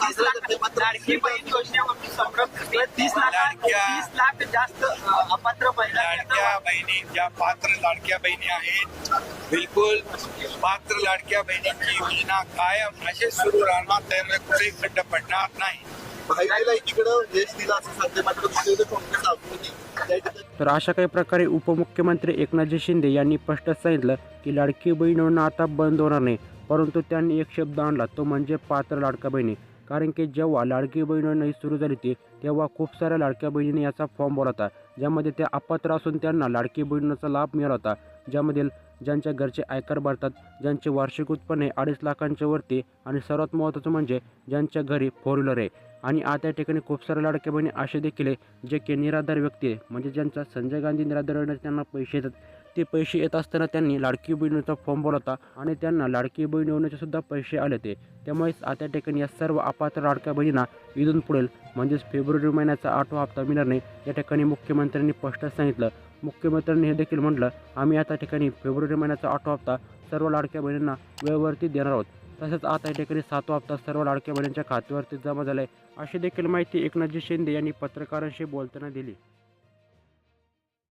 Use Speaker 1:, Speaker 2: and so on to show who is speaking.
Speaker 1: तीस लाख लाडकी बहीण योजनेवरती संभ्रम करते तीस लाख
Speaker 2: लाडक्या-
Speaker 1: तीस लाख जास्त अ, अपात्र
Speaker 2: लाडक्या
Speaker 1: महिला
Speaker 2: बहिणी ज्या पात्र लाडक्या बहिणी आहेत बिलकुल पात्र लाडक्या बहिणीची योजना कायम असे सुरू राहणार त्यामुळे कुठेही खड्ड पडणार नाही.
Speaker 3: तर अशा काही प्रकारे उपमुख्यमंत्री एकनाथजी शिंदे यांनी स्पष्ट सांगितलं की लाडकी बहीण आता बंद होणार नाही परंतु त्यांनी एक शब्द आणला तो म्हणजे पात्र लाडक्या बहिणी. कारण की जेव्हा लाडकी बहीण योजना सुरू झाली होती तेव्हा खूप साऱ्या लाडक्या बहिणीने याचा फॉर्म भरला होता ज्यामध्ये त्या अपात्र असून त्यांना लाडकी बहिणीचा लाभ मिळाला होता. ज्यामध्ये ज्यांच्या घरचे आयकर भरतात ज्यांचे वार्षिक उत्पन्न हे अडीच लाखांच्या वरती आणि सर्वात महत्त्वाचं म्हणजे ज्यांच्या घरी फोर व्हीलर आहे. आणि आता या ठिकाणी खूप साऱ्या लाडक्या बहिणी असे देखील आहे जे की निराधार व्यक्ती आहे. म्हणजे ज्यांचा संजय गांधी निराधार योजनेत त्यांना पैसे येतात. ते पैसे येत असताना त्यांनी लाडकी बहिणीचा फॉर्म भरला होता आणि त्यांना लाडकी बहीण योजनेचे सुद्धा पैसे आले ते त्यामुळेच आता ठिकाणी या सर्व अपात्र लाडक्या बहिणींना इथून पुढेल म्हणजेच फेब्रुवारी महिन्याचा आठवा हप्ता मिळणार नाही या ठिकाणी मुख्यमंत्र्यांनी स्पष्ट सांगितलं. मुख्यमंत्र्यांनी हे देखील म्हटलं आम्ही आता ठिकाणी फेब्रुवारी महिन्याचा आठवा हप्ता सर्व लाडक्या बहिणींना वेळेवरती देणार आहोत. तसेच आता या ठिकाणी सातवा हप्ता सर्व लाडक्या बहिणींच्या खात्यावरती जमा झाला आहे अशी देखील माहिती एकनाथजी शिंदे यांनी पत्रकारांशी बोलताना दिली.